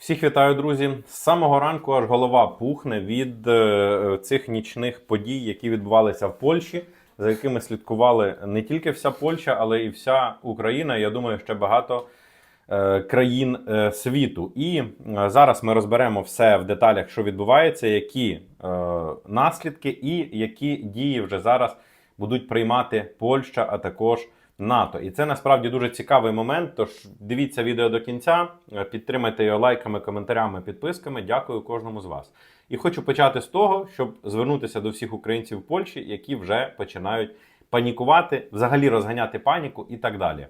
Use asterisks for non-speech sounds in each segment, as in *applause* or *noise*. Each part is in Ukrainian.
Всіх вітаю, друзі. З самого ранку аж голова пухне від е, цих нічних подій, які відбувалися в Польщі, за якими слідкували не тільки вся Польща, але і вся Україна. Я думаю, ще багато е, країн е, світу. І зараз ми розберемо все в деталях, що відбувається, які наслідки і які дії вже зараз будуть приймати Польща, а також НАТО. І це насправді дуже цікавий момент. Тож дивіться відео до кінця, е, підтримайте його лайками, коментарями, підписками. Дякую кожному з вас. І хочу почати з того, щоб звернутися до всіх українців в Польщі, які вже починають панікувати, взагалі розганяти паніку і так далі.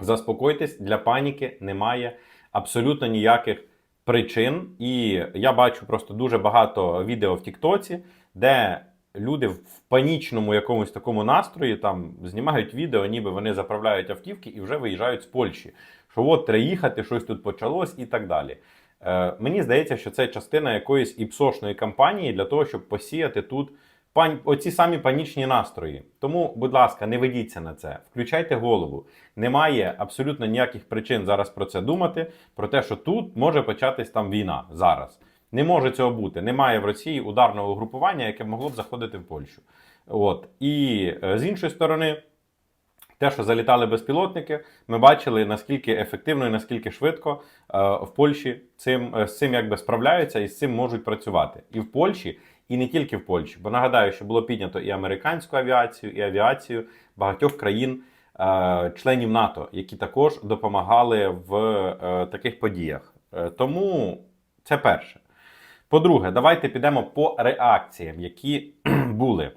Заспокойтесь, для паніки немає абсолютно ніяких причин. І я бачу просто дуже багато відео в Тіктоці, де люди в панічному якомусь такому настрої там знімають відео, ніби вони заправляють автівки і вже виїжджають з Польщі. Що от треба їхати, щось тут почалось і так далі. Е, мені здається, що це частина якоїсь іпсошної кампанії для того, щоб посіяти тут пань... оці самі панічні настрої. Тому, будь ласка, не ведіться на це, включайте голову. Немає абсолютно ніяких причин зараз про це думати, про те, що тут може початись там війна зараз. Не може цього бути. Немає в Росії ударного угрупування, яке могло б заходити в Польщу. От і е, з іншої сторони, те, що залітали безпілотники, ми бачили наскільки ефективно і наскільки швидко е, в Польщі цим е, з цим якби справляються і з цим можуть працювати і в Польщі, і не тільки в Польщі. Бо нагадаю, що було піднято і американську авіацію, і авіацію багатьох країн. е, Членів НАТО, які також допомагали в таких подіях. Тому це перше. По-друге, давайте підемо по реакціям, які *clears throat* були.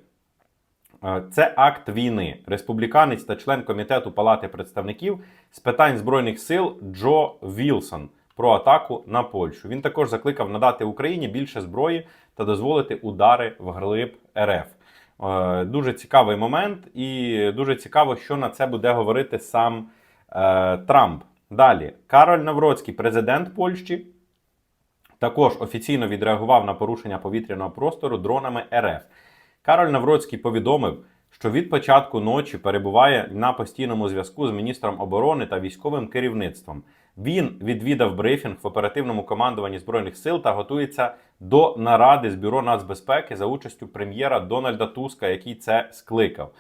Е, Це акт війни. Республіканець та член комітету Палати представників з питань збройних сил Джо Вілсон про атаку на Польщу. Він також закликав надати Україні більше зброї та дозволити удари в глиб РФ. Е, Дуже цікавий момент, і дуже цікаво, що на це буде говорити сам е, Трамп. Далі Кароль Навроцький, президент Польщі, також офіційно відреагував на порушення повітряного простору дронами РФ. Кароль Навроцький повідомив, що від початку ночі перебуває на постійному зв'язку з міністром оборони та військовим керівництвом. Він відвідав брифінг в оперативному командуванні збройних сил та готується до наради з бюро нацбезпеки за участю прем'єра Дональда Туска, який це скликав.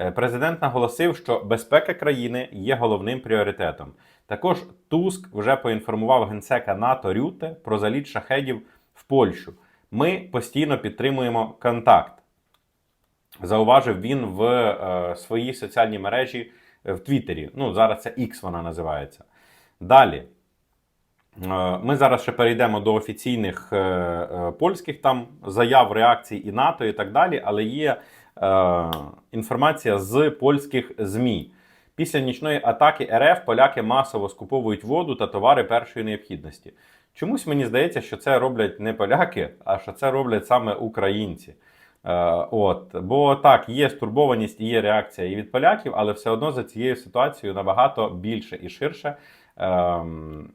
Е, Президент наголосив, що безпека країни є головним пріоритетом. Також Туск вже поінформував генсека НАТО Рюте про заліт шахедів в Польщу. Ми постійно підтримуємо контакт. Зауважив він в е, своїй соціальній мережі е, в Твіттері. Ну, зараз це X вона називається. Далі. Е, Ми зараз ще перейдемо до офіційних е, е, польських там заяв, реакцій і НАТО і так далі, але є інформація з польських ЗМІ. Після нічної атаки РФ поляки масово скуповують воду та товари першої необхідності. Чомусь мені здається, що це роблять не поляки, а що це роблять саме українці. Е, от, бо так, є стурбованість і є реакція і від поляків, але все одно за цією ситуацією набагато більше і ширше ем,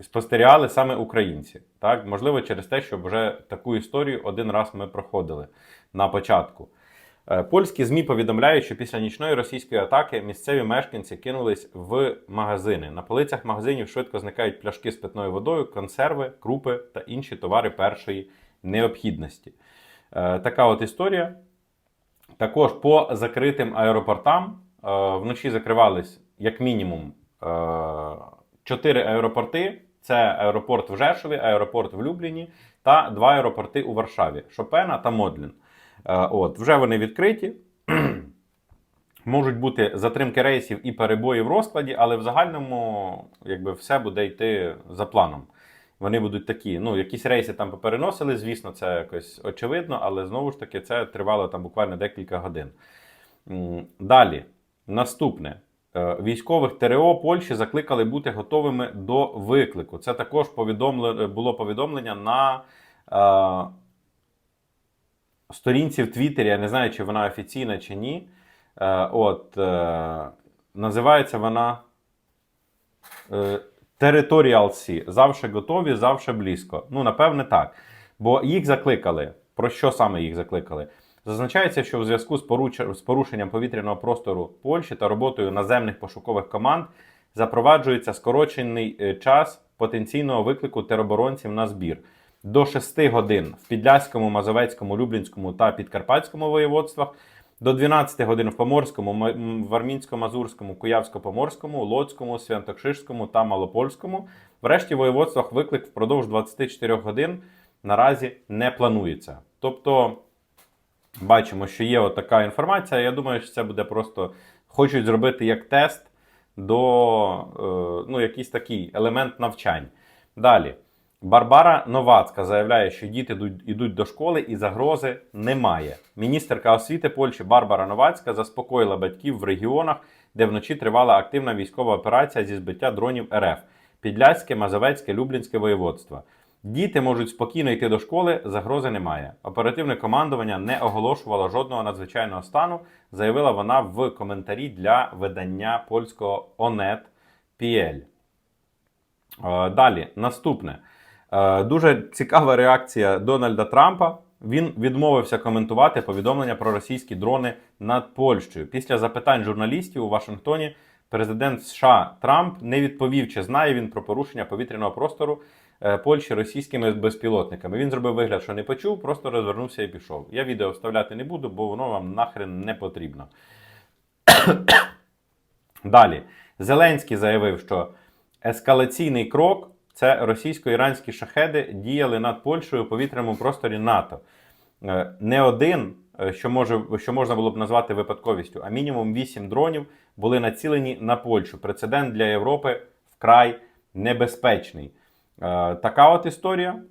спостерігали саме українці. Так, можливо, через те, що вже таку історію один раз ми проходили на початку. Е, Польські ЗМІ повідомляють, що після нічної російської атаки місцеві мешканці кинулись в магазини. На полицях магазинів швидко зникають пляшки з питною водою, консерви, крупи та інші товари першої необхідності. Е, Така от історія. Також по закритим аеропортам е, вночі закривались як мінімум е, чотири аеропорти. Це аеропорт в Жешові, аеропорт в Любліні та два аеропорти у Варшаві Шопена та Модлін. Е, От, вже вони відкриті. *clears throat* Можуть бути затримки рейсів і перебої в розкладі, але в загальному якби, все буде йти за планом. Вони будуть такі. Ну, якісь рейси там попереносили, звісно, це якось очевидно, але знову ж таки це тривало там буквально декілька годин. Далі, наступне. Е, Військових ТРО Польщі закликали бути готовими до виклику. Це також повідомле, було повідомлення на е, сторінці в Твіттері. Я не знаю, чи вона офіційна чи ні. Е, От, е, називається вона е, Territorial Sea. Завше готові, завше близько. Ну, напевне, так. Бо їх закликали. Про що саме їх закликали? Зазначається, що в зв'язку з, порушенням повітряного простору Польщі та роботою наземних пошукових команд запроваджується скорочений час потенційного виклику тероборонців на збір. До 6 годин в Підляському, Мазовецькому, Люблінському та Підкарпатському воєводствах, до 12 годин в Поморському, М- М- в Армінсько-Мазурському, Куявсько-Поморському, Лоцькому, Святокширському та Малопольському. В воєводствах виклик впродовж 24 годин наразі не планується. Тобто бачимо, що є отака інформація. Я думаю, що це буде просто хочуть зробити як тест до е, ну, якийсь такий елемент навчань. Далі. Барбара Новацька заявляє, що діти йдуть- до школи і загрози немає. Міністерка освіти Польщі Барбара Новацька заспокоїла батьків в регіонах, де вночі тривала активна військова операція зі збиття дронів РФ Підляське, Мазовецьке, Люблінське воєводство. Діти можуть спокійно йти до школи, загрози немає. Оперативне командування не оголошувало жодного надзвичайного стану, заявила вона в коментарі для видання польського ONET.pl. Е, Далі, наступне. Е, Дуже цікава реакція Дональда Трампа. Він відмовився коментувати повідомлення про російські дрони над Польщею. Після запитань журналістів у Вашингтоні президент США Трамп не відповів, чи знає він про порушення повітряного простору е, Польщі російськими безпілотниками. Він зробив вигляд, що не почув, просто розвернувся і пішов. Я відео вставляти не буду, бо воно вам нахрен не потрібно. *coughs* Далі, Зеленський заявив, що ескалаційний крок це російсько-іранські шахеди діяли над Польщею у повітряному просторі НАТО. Е, Не один, е, що, може, що можна було б назвати випадковістю, а мінімум 8 дронів були націлені на Польщу. Прецедент для Європи вкрай небезпечний. Е, Така от історія.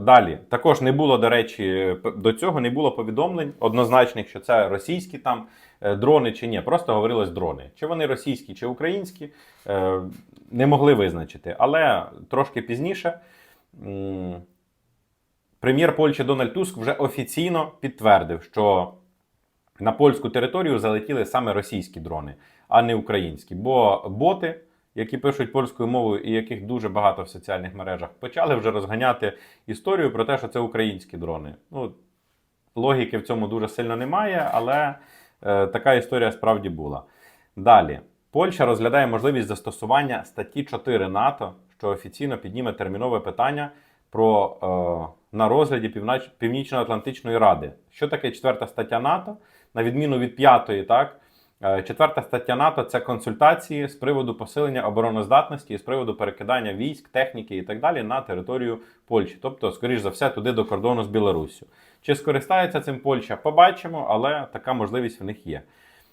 Далі також не було, до речі, до цього не було повідомлень однозначних, що це російські там е, дрони чи ні. Просто говорилось дрони. Чи вони російські, чи українські, е, не могли визначити. Але трошки пізніше прем'єр Польщі Дональд Туск вже офіційно підтвердив, що на польську територію залетіли саме російські дрони, а не українські. Бо боти, які пишуть польською мовою і яких дуже багато в соціальних мережах, почали вже розганяти історію про те, що це українські дрони. Ну, логіки в цьому дуже сильно немає, але е, така історія справді була. Далі. Польща розглядає можливість застосування статті 4 НАТО, що офіційно підніме термінове питання про е, на розгляді Північно-Атлантичної ради. Що таке четверта стаття НАТО? На відміну від п'ятої, так Четверта стаття НАТО це консультації з приводу посилення обороноздатності і з приводу перекидання військ, техніки і так далі на територію Польщі, тобто, скоріш за все, туди до кордону з Білоруссю. Чи скористається цим Польща? Побачимо, але така можливість в них є.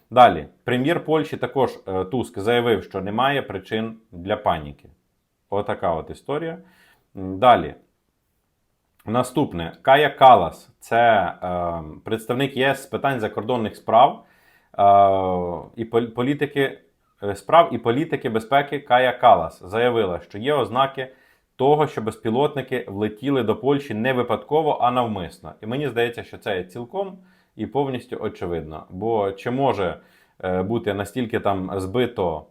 Далі, прем'єр Польщі також е, Туск заявив, що немає причин для паніки. Отака от історія. Далі. Наступне Кая Калас, це е, представник ЄС з питань закордонних справ е, і політики е, справ і політики безпеки Кая Калас заявила, що є ознаки того, що безпілотники влетіли до Польщі не випадково, а навмисно. І мені здається, що це є цілком і повністю очевидно. Бо чи може е, бути настільки там збито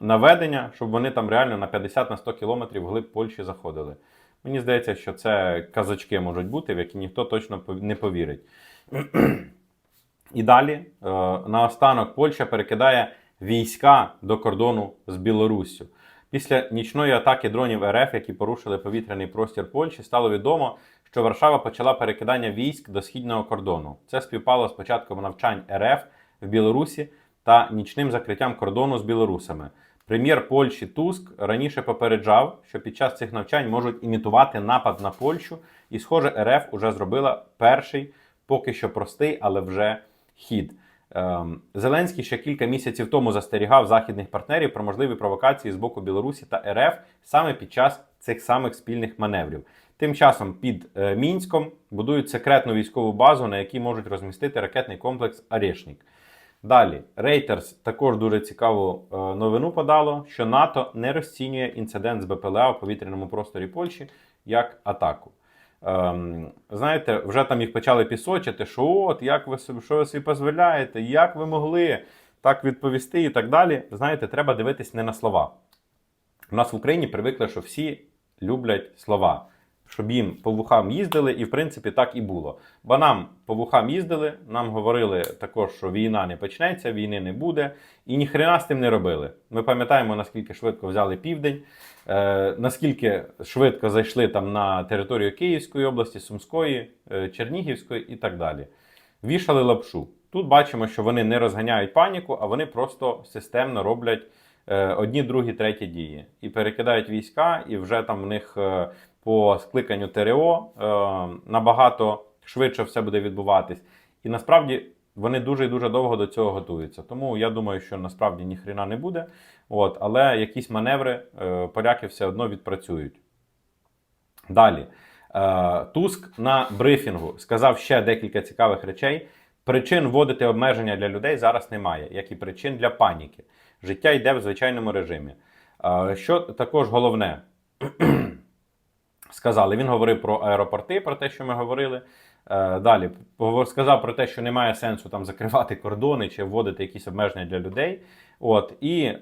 наведення, щоб вони там реально на 50 на 100 кілометрів вглиб Польщі заходили? Мені здається, що це казачки можуть бути, в які ніхто точно не повірить. І далі, е, наостанок, Польща перекидає війська до кордону з Білоруссю. Після нічної атаки дронів РФ, які порушили повітряний простір Польщі, стало відомо, що Варшава почала перекидання військ до східного кордону. Це співпало з початком навчань РФ в Білорусі та нічним закриттям кордону з білорусами. Прем'єр Польщі Туск раніше попереджав, що під час цих навчань можуть імітувати напад на Польщу, і, схоже, РФ уже зробила перший, поки що простий, але вже хід. Ем, Зеленський ще кілька місяців тому застерігав західних партнерів про можливі провокації з боку Білорусі та РФ саме під час цих самих спільних маневрів. Тим часом під е, Мінськом будують секретну військову базу, на якій можуть розмістити ракетний комплекс Арешнік. Далі, Reuters також дуже цікаву е, новину подало, що НАТО не розцінює інцидент з БПЛА у повітряному просторі Польщі як атаку. Ем, знаєте, вже там їх почали пісочити, що от як ви що ви собі дозволяєте, як ви могли так відповісти і так далі. Знаєте, треба дивитись не на слова. У нас в Україні привикли, що всі люблять слова. Щоб їм по вухам їздили, і в принципі так і було. Бо нам по вухам їздили, нам говорили також, що війна не почнеться, війни не буде, і ніхрена з тим не робили. Ми пам'ятаємо, наскільки швидко взяли південь, е, наскільки швидко зайшли там на територію Київської області, Сумської, е, Чернігівської і так далі. Вішали лапшу. Тут бачимо, що вони не розганяють паніку, а вони просто системно роблять е, одні, другі, треті дії. І перекидають війська, і вже там в них е, по скликанню ТРО е, набагато швидше все буде відбуватись. І насправді вони дуже і дуже довго до цього готуються. Тому я думаю, що насправді ніхрена не буде. От, але якісь маневри е, поляки все одно відпрацюють. Далі. Е, Туск на брифінгу сказав ще декілька цікавих речей. Причин вводити обмеження для людей зараз немає, як і причин для паніки. Життя йде в звичайному режимі. Що також головне, сказали, він говорив про аеропорти, про те, що ми говорили. Е, Далі сказав про те, що немає сенсу там закривати кордони чи вводити якісь обмеження для людей. От і е,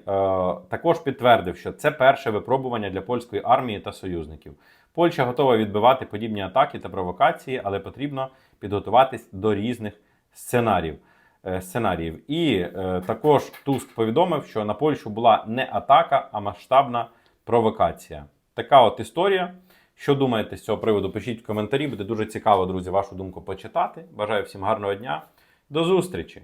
також підтвердив, що це перше випробування для польської армії та союзників. Польща готова відбивати подібні атаки та провокації, але потрібно підготуватись до різних сценаріїв. е, сценаріїв. І е, також Туск повідомив, що на Польщу була не атака, а масштабна провокація. Така от історія. Що думаєте з цього приводу? Пишіть в коментарі. Буде дуже цікаво, друзі, вашу думку почитати. Бажаю всім гарного дня. До зустрічі!